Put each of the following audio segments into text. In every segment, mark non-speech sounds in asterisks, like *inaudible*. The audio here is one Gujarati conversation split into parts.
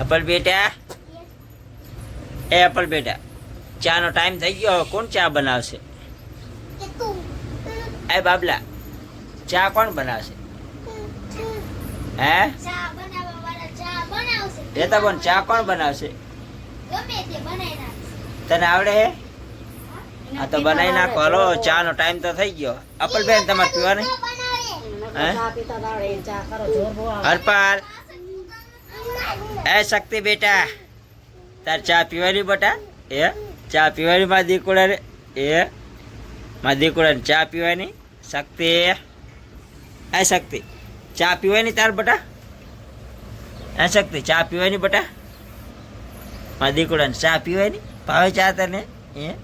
એપલ બેટા? એ એપલ બેટા ચાનો ટાઈમ થઈ ગયો કોણ ચા બનાવશે? એ બાબલા ચા કોણ બનાવશે? હે? રેતા કોણ ચા કોણ બનાવશે? તને આવડે હે? આ તો બનાવી નાખો. હલો ચા નો ટાઈમ તો થઈ ગયો. અપલ બેન તમારે પીવા નહીં હરપાલ એ શક્તિ બેટા, તાર ચા પીવાની બેટા? એ, ચા પીવાની મા દીકુડા રે એ મા દીકુડા ચા પીવાની શક્તિ? એ શક્તિ. ચા પીવાની તાર બેટા? એ શક્તિ, ચા પીવાની બેટા? મા દીકુડા ચા પીવાની? ભાવે ચા તને? એ?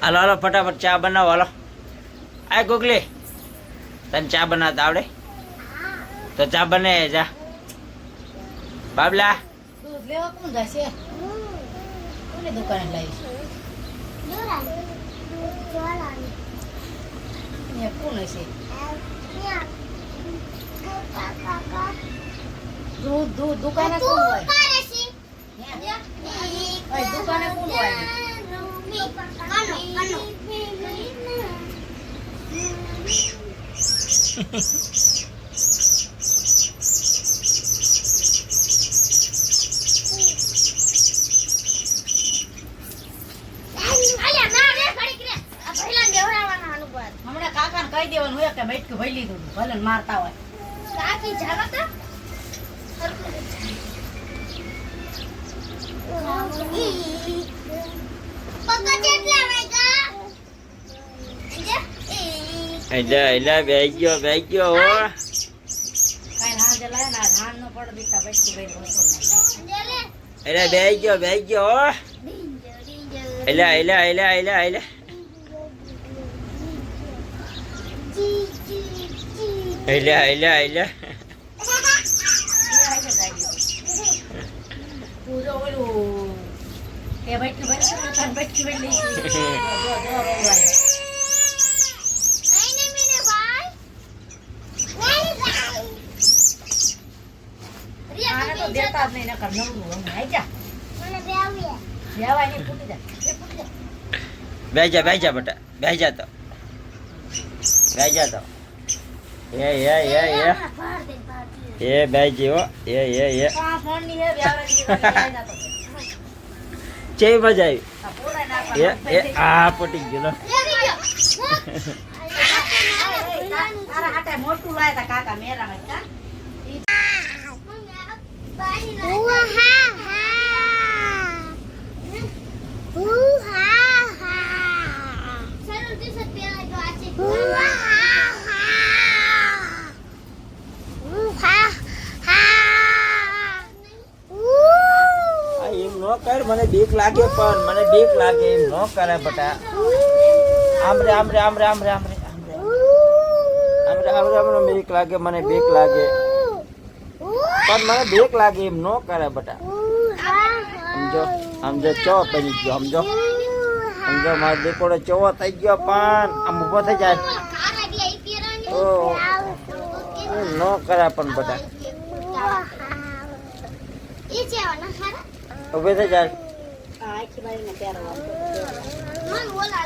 હાલો હાલો, ફટાફટ ચા બનાવો, હાલો. આ ગોગલી, તને ચા બનાવતા આવડે? તો ચા બને જા. બાબલા. દૂધ લેવા કોણ જશે? કોની દુકાને અહીંયા કોણ હશે? દૂધ દૂધ દુકાને કોણ હોય? દુકાને કોણ હોય? *laughs* કહી દેવાનું હોય કે બેઠું ભરી લીધું ભલે મારતા હોય. એટલે એટલે બેસી ગયો હો. એટલે બેસી ગયો બેસી ગયો એટલે એટલે એટલે એટલે એટલે એલા એલા એલા દેતા જ નહીં નકર નવરું આવી જા બેજા બેજા બેટા તો બેજા તો. એ એ એ એ એ બે જીવો એ એ એ ચેવી મજા આવી એ એ આ પટી ગયો મોટું લાયા કાકા મેરા હા હા કર મને બીક લાગે પણ મને બીક લાગે એમ નો કરે બટા. આમ રે આમ રે આમ રે આમ રે આમ રે આમ રે આમ રે આમ રે બીક લાગે મને બીક લાગે. પણ મને બીક લાગે એમ નો કરે બટા. સમજો સમજો ચો બની ગયો સમજો. સમજો મારો દીકરો ચો થઈ ગયો પણ આમ ઊભો થઈ જાય. ઓ ન નો કરે પણ બટા.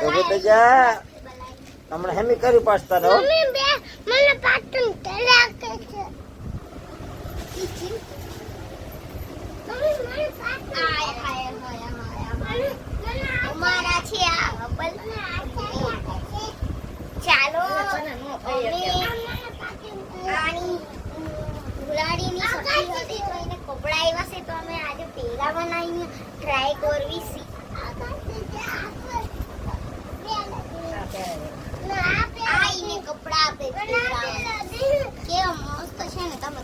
થઈ થઈ જા. હમણાં હેમી કરી પાછતા રહો. મને પાટું તલાકે છે. આ ચાલો આની ગુલાડીની સબ્જી હતી તો એને કપડા આવ્યા છે તો અમે હલાવવાની ટ્રાય કરવી શીખ કપડા આપે કેવા મસ્ત છે ને તમે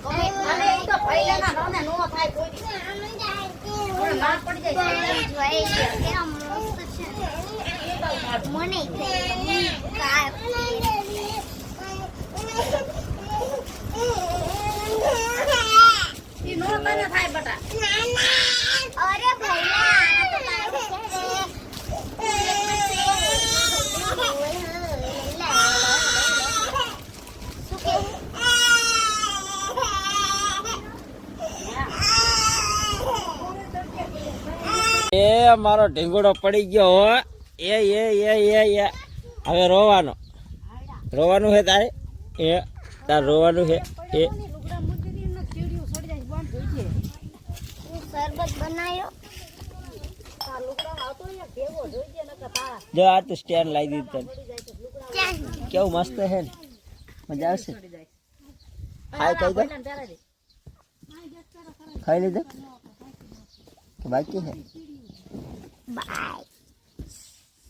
મને મારો ઢીંગોડો પડી ગયો હો. એ એ એ એ એ. હવે રોવાનો. રોવાનું છે તારે? એ, તાર રોવાનું છે એ. જો આ તો સ્ટેન્ડ લાવી દીધું તને. કેવું મસ્ત છે મજા ખાઈ કઈ દે? બાકી બાય.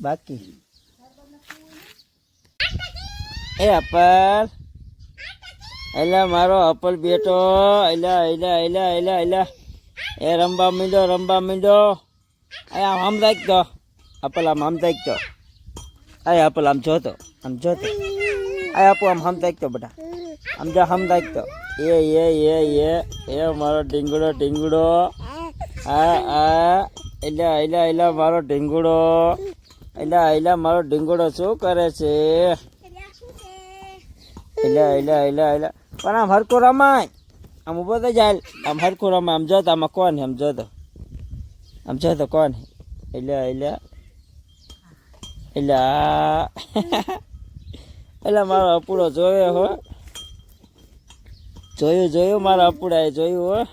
બાકી. એ અપલ. એલા મારો અપલ બેટો. એલા એલા એલા એલા એલા. એ રમવા મીંડો રમવા મીંડો. એ આમ આમ રાખ દો. અપલ આમ આમ રાખ દો. એ અપલ આમ જોતો આમ જોતો. એ આપો આમ આમ રાખ દો બેટા આમ જા આમ રાખ દો. એ એ એ એ એ મારો ઢીંગડો ઢીંગડો. આ આ એલા એલા એલા, મારો ઢીંગડો. એલા એલા, મારો ઢીંગુડો શું કરે છે? એલા એલા એલા એલા. પણ આમ હરકો રમાય. આમ ઊભો તો જાય. આમ હરકો રમાય. આમ જોતો, આમાં કોણ આમ જોતો. આમ જોતો કોણ એલા એલા. એલા. એલા, મારો અપૂડો જોયો હો. જોયું જોયું મારા અપૂડાએ જોયું હો.